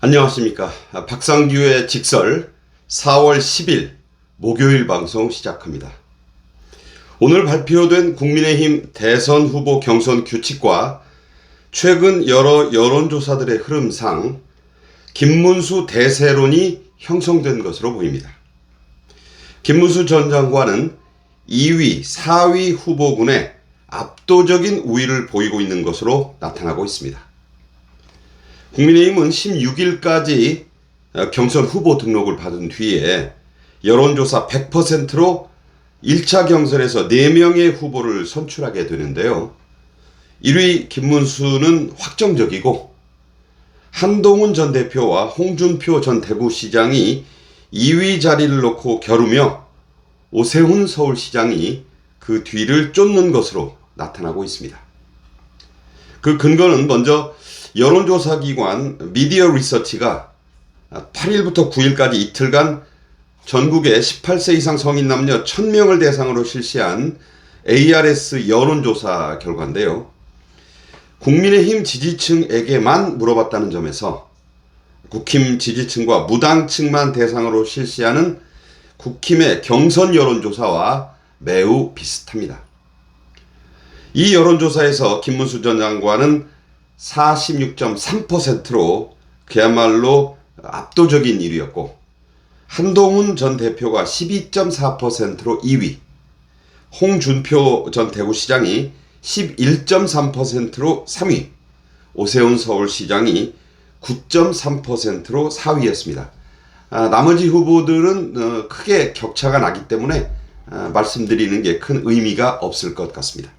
안녕하십니까. 박상규의 직설 4월 10일 목요일 방송 시작합니다. 오늘 발표된 국민의힘 대선 후보 경선 규칙과 최근 여러 여론조사들의 흐름상 김문수 대세론이 형성된 것으로 보입니다. 김문수 전 장관은 2위, 4위 후보군에 압도적인 우위를 보이고 있는 것으로 나타나고 있습니다. 국민의힘은 16일까지 경선 후보 등록을 받은 뒤에 여론조사 100%로 1차 경선에서 4명의 후보를 선출하게 되는데요. 1위 김문수는 확정적이고 한동훈 전 대표와 홍준표 전 대구시장이 2위 자리를 놓고 겨루며 오세훈 서울시장이 그 뒤를 쫓는 것으로 나타나고 있습니다. 그 근거는 먼저 여론조사 기관 미디어 리서치가 8일부터 9일까지 이틀간 전국의 18세 이상 성인 남녀 1000명을 대상으로 실시한 ARS 여론조사 결과인데요. 국민의힘 지지층에게만 물어봤다는 점에서 국힘 지지층과 무당층만 대상으로 실시하는 국힘의 경선 여론조사와 매우 비슷합니다. 이 여론조사에서 김문수 전 장관은 46.3%로 그야말로 압도적인 1위였고 한동훈 전 대표가 12.4%로 2위, 홍준표 전 대구시장이 11.3%로 3위, 오세훈 서울시장이 9.3%로 4위였습니다. 아, 나머지 후보들은 어, 크게 격차가 나기 때문에 아, 말씀드리는 게 큰 의미가 없을 것 같습니다.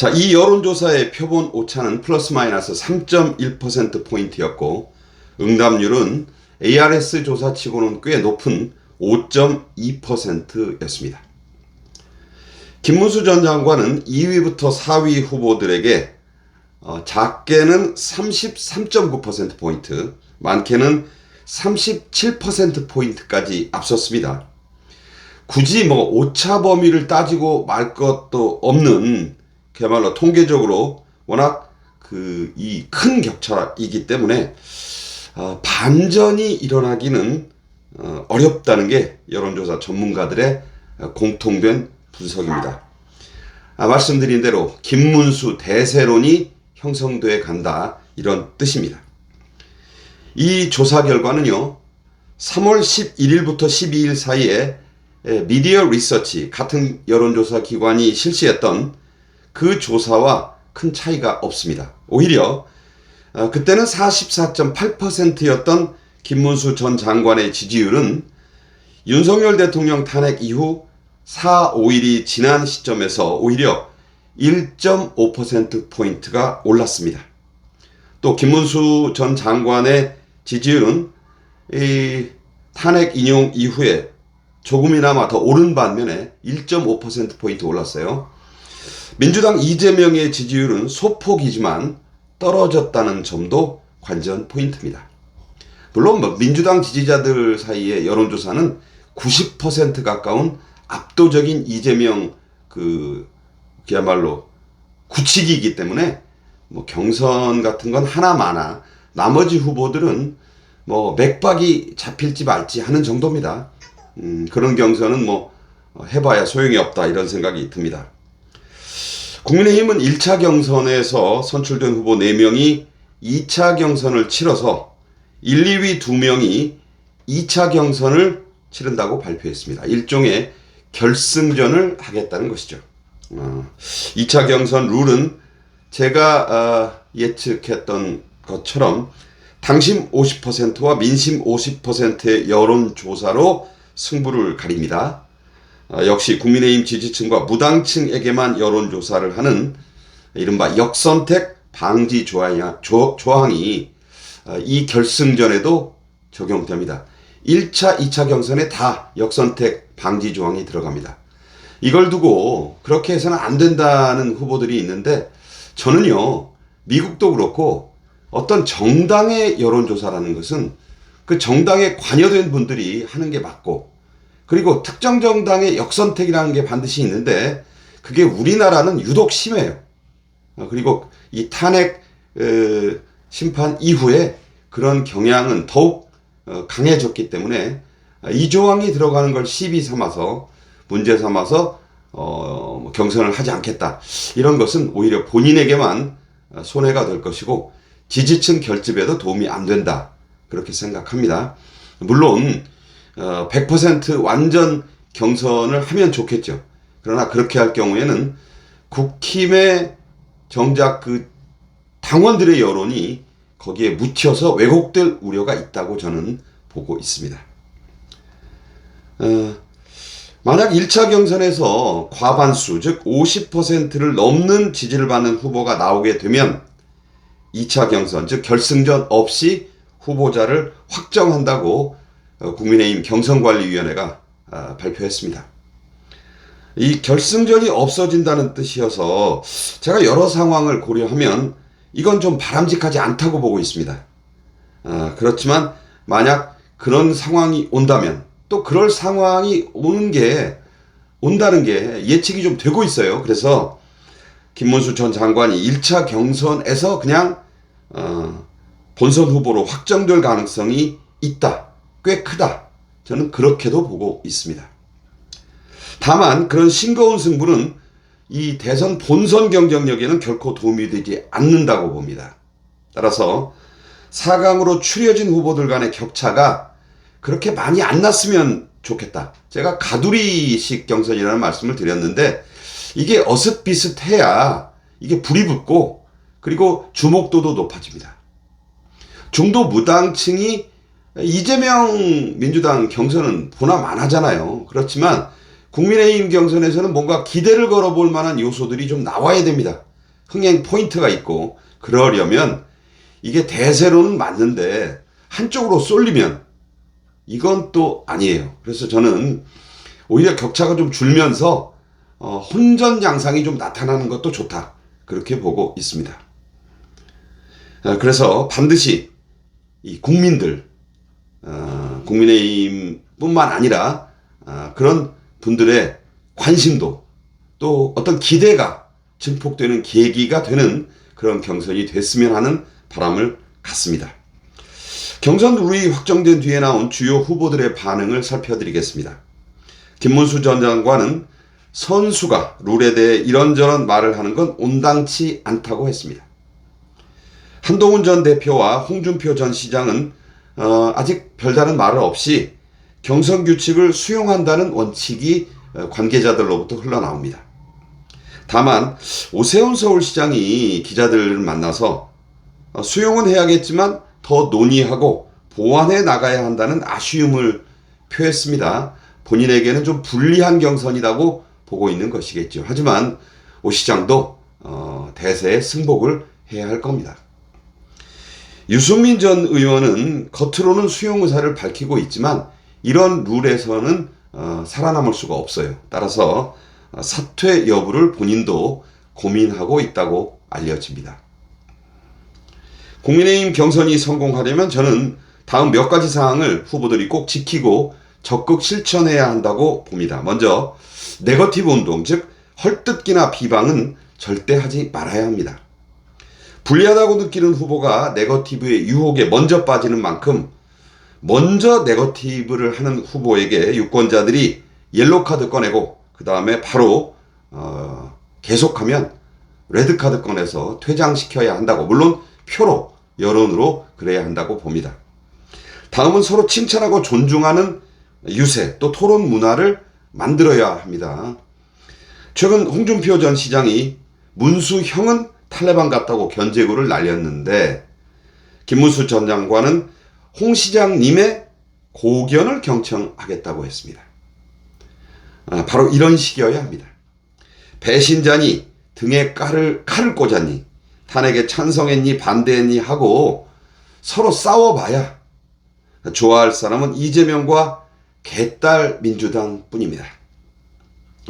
자, 이 여론조사의 표본 오차는 플러스 마이너스 3.1%포인트였고, 응답률은 ARS 조사치고는 꽤 높은 5.2%였습니다. 김문수 전 장관은 2위부터 4위 후보들에게 어, 작게는 33.9%포인트, 많게는 37%포인트까지 앞섰습니다. 굳이 뭐 오차 범위를 따지고 말 것도 없는 그야말로 통계적으로 워낙 그 이 큰 격차이기 때문에 어, 반전이 일어나기는 어, 어렵다는 게 여론조사 전문가들의 어, 공통된 분석입니다. 아, 말씀드린 대로 김문수 대세론이 형성돼 간다 이런 뜻입니다. 이 조사 결과는요. 3월 11일부터 12일 사이에 에, 미디어 리서치 같은 여론조사 기관이 실시했던 그 조사와 큰 차이가 없습니다. 오히려 어, 그때는 44.8%였던 김문수 전 장관의 지지율은 윤석열 대통령 탄핵 이후 4, 5일이 지난 시점에서 오히려 1.5%포인트가 올랐습니다. 또 김문수 전 장관의 지지율은 이 탄핵 인용 이후에 조금이나마 더 오른 반면에 1.5%포인트 올랐어요. 민주당 이재명의 지지율은 소폭이지만 떨어졌다는 점도 관전 포인트입니다. 물론 뭐 민주당 지지자들 사이의 여론조사는 90% 가까운 압도적인 이재명 그 그야말로 구치기이기 때문에 뭐 경선 같은 건 하나마나 나머지 후보들은 뭐 맥박이 잡힐지 말지 하는 정도입니다. 음, 그런 경선은 뭐 해봐야 소용이 없다 이런 생각이 듭니다. 국민의힘은 1차 경선에서 선출된 후보 4명이 2차 경선을 치러서 1, 2위 2명이 2차 경선을 치른다고 발표했습니다. 일종의 결승전을 하겠다는 것이죠. 어, 2차 경선 룰은 제가 어, 예측했던 것처럼 당심 50%와 민심 50%의 여론조사로 승부를 가립니다. 어, 역시 국민의힘 지지층과 무당층에게만 여론조사를 하는 이른바 역선택 방지 조항이 어, 이 결승전에도 적용됩니다. 1차, 2차 경선에 다 역선택 방지 조항이 들어갑니다. 이걸 두고 그렇게 해서는 안 된다는 후보들이 있는데 저는요, 미국도 그렇고 어떤 정당의 여론조사라는 것은 그 정당에 관여된 분들이 하는 게 맞고 그리고 특정 정당의 역선택이라는 게 반드시 있는데 그게 우리나라는 유독 심해요. 어, 그리고 이 탄핵 심판 이후에 그런 경향은 더욱 어, 강해졌기 때문에 이 조항이 들어가는 걸 시비 삼아서 문제 삼아서 어, 뭐 경선을 하지 않겠다. 이런 것은 오히려 본인에게만 어, 손해가 될 것이고 지지층 결집에도 도움이 안 된다. 그렇게 생각합니다. 물론 어, 100% 완전 경선을 하면 좋겠죠. 그러나 그렇게 할 경우에는 국힘의 정작 그 당원들의 여론이 거기에 묻혀서 왜곡될 우려가 있다고 저는 보고 있습니다. 어, 만약 1차 경선에서 과반수, 즉 50%를 넘는 지지를 받는 후보가 나오게 되면 2차 경선, 즉 결승전 없이 후보자를 확정한다고 어, 국민의힘 경선관리위원회가 아, 발표했습니다. 이 결승전이 없어진다는 뜻이어서 제가 여러 상황을 고려하면 이건 좀 바람직하지 않다고 보고 있습니다. 아, 그렇지만 만약 그런 상황이 온다면 또 그럴 상황이 오는 게 온다는 게 예측이 좀 되고 있어요. 그래서 김문수 전 장관이 1차 경선에서 그냥 어, 본선 후보로 확정될 가능성이 있다. 꽤 크다. 저는 그렇게도 보고 있습니다. 다만 그런 싱거운 승부는 이 대선 본선 경쟁력에는 결코 도움이 되지 않는다고 봅니다. 따라서 4강으로 추려진 후보들 간의 격차가 그렇게 많이 안 났으면 좋겠다. 제가 가두리식 경선이라는 말씀을 드렸는데 이게 어슷비슷해야 이게 불이 붙고 그리고 주목도도 높아집니다. 중도 무당층이 이재명 민주당 경선은 보나 만하잖아요. 그렇지만 국민의힘 경선에서는 뭔가 기대를 걸어볼 만한 요소들이 좀 나와야 됩니다. 흥행 포인트가 있고 그러려면 이게 대세로는 맞는데 한쪽으로 쏠리면 이건 또 아니에요. 그래서 저는 오히려 격차가 좀 줄면서 어, 혼전 양상이 좀 나타나는 것도 좋다. 그렇게 보고 있습니다. 어, 그래서 반드시 이 국민들, 어, 국민의힘뿐만 아니라 어, 그런 분들의 관심도 또 어떤 기대가 증폭되는 계기가 되는 그런 경선이 됐으면 하는 바람을 갖습니다. 경선 룰이 확정된 뒤에 나온 주요 후보들의 반응을 살펴드리겠습니다. 김문수 전 장관은 선수가 룰에 대해 이런저런 말을 하는 건 온당치 않다고 했습니다. 한동훈 전 대표와 홍준표 전 시장은 어, 아직 별다른 말을 없이 경선 규칙을 수용한다는 원칙이 어, 관계자들로부터 흘러나옵니다. 다만 오세훈 서울시장이 기자들을 만나서 어, 수용은 해야겠지만 더 논의하고 보완해 나가야 한다는 아쉬움을 표했습니다. 본인에게는 좀 불리한 경선이라고 보고 있는 것이겠죠. 하지만 오 시장도 어, 대세에 승복을 해야 할 겁니다. 유승민 전 의원은 겉으로는 수용 의사를 밝히고 있지만 이런 룰에서는 어, 살아남을 수가 없어요. 따라서 어, 사퇴 여부를 본인도 고민하고 있다고 알려집니다. 국민의힘 경선이 성공하려면 저는 다음 몇 가지 사항을 후보들이 꼭 지키고 적극 실천해야 한다고 봅니다. 먼저 네거티브 운동, 즉 헐뜯기나 비방은 절대 하지 말아야 합니다. 불리하다고 느끼는 후보가 네거티브의 유혹에 먼저 빠지는 만큼 먼저 네거티브를 하는 후보에게 유권자들이 옐로 카드 꺼내고 그 다음에 바로 어, 계속하면 레드 카드 꺼내서 퇴장시켜야 한다고 물론 표로 여론으로 그래야 한다고 봅니다. 다음은 서로 칭찬하고 존중하는 유세 또 토론 문화를 만들어야 합니다. 최근 홍준표 전 시장이 문수형은 탈레반 같다고 견제구를 날렸는데 김문수 전 장관은 홍 시장님의 고견을 경청하겠다고 했습니다. 아, 바로 이런 식이어야 합니다. 배신자니 등에 칼을, 칼을 꽂았니 탄핵에 찬성했니 반대했니 하고 서로 싸워봐야 좋아할 사람은 이재명과 개딸 민주당 뿐입니다.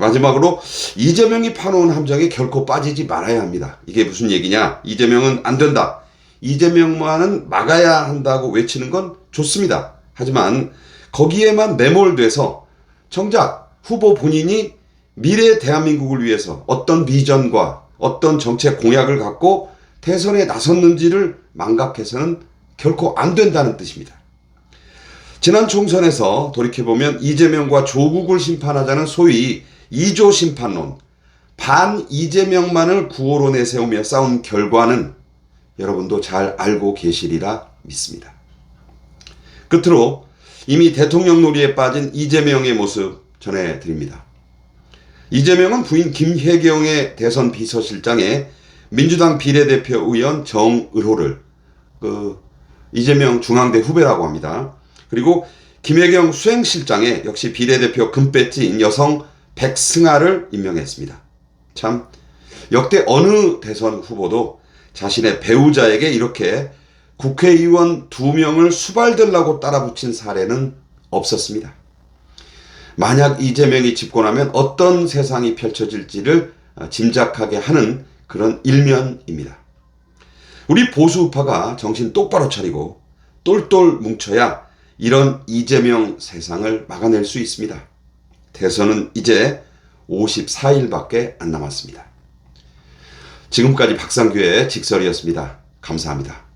마지막으로 이재명이 파놓은 함정에 결코 빠지지 말아야 합니다. 이게 무슨 얘기냐? 이재명은 안 된다. 이재명만은 막아야 한다고 외치는 건 좋습니다. 하지만 거기에만 매몰돼서 정작 후보 본인이 미래 대한민국을 위해서 어떤 비전과 어떤 정책 공약을 갖고 대선에 나섰는지를 망각해서는 결코 안 된다는 뜻입니다. 지난 총선에서 돌이켜보면 이재명과 조국을 심판하자는 소위 2조 심판론, 반 이재명만을 구호로 내세우며 싸운 결과는 여러분도 잘 알고 계시리라 믿습니다. 끝으로 이미 대통령 놀이에 빠진 이재명의 모습 전해드립니다. 이재명은 부인 김혜경의 대선 비서실장에 민주당 비례대표 의원 정의호를 그 이재명 중앙대 후배라고 합니다. 그리고 김혜경 수행실장에 역시 비례대표 금배지인 여성 백승아를 임명했습니다. 참 역대 어느 대선 후보도 자신의 배우자에게 이렇게 국회의원 두 명을 수발들라고 따라붙인 사례는 없었습니다. 만약 이재명이 집권하면 어떤 세상이 펼쳐질지를 짐작하게 하는 그런 일면입니다. 우리 보수우파가 정신 똑바로 차리고 똘똘 뭉쳐야 이런 이재명 세상을 막아낼 수 있습니다. 대선은 이제 54일밖에 안 남았습니다. 지금까지 박상규의 직설이었습니다. 감사합니다.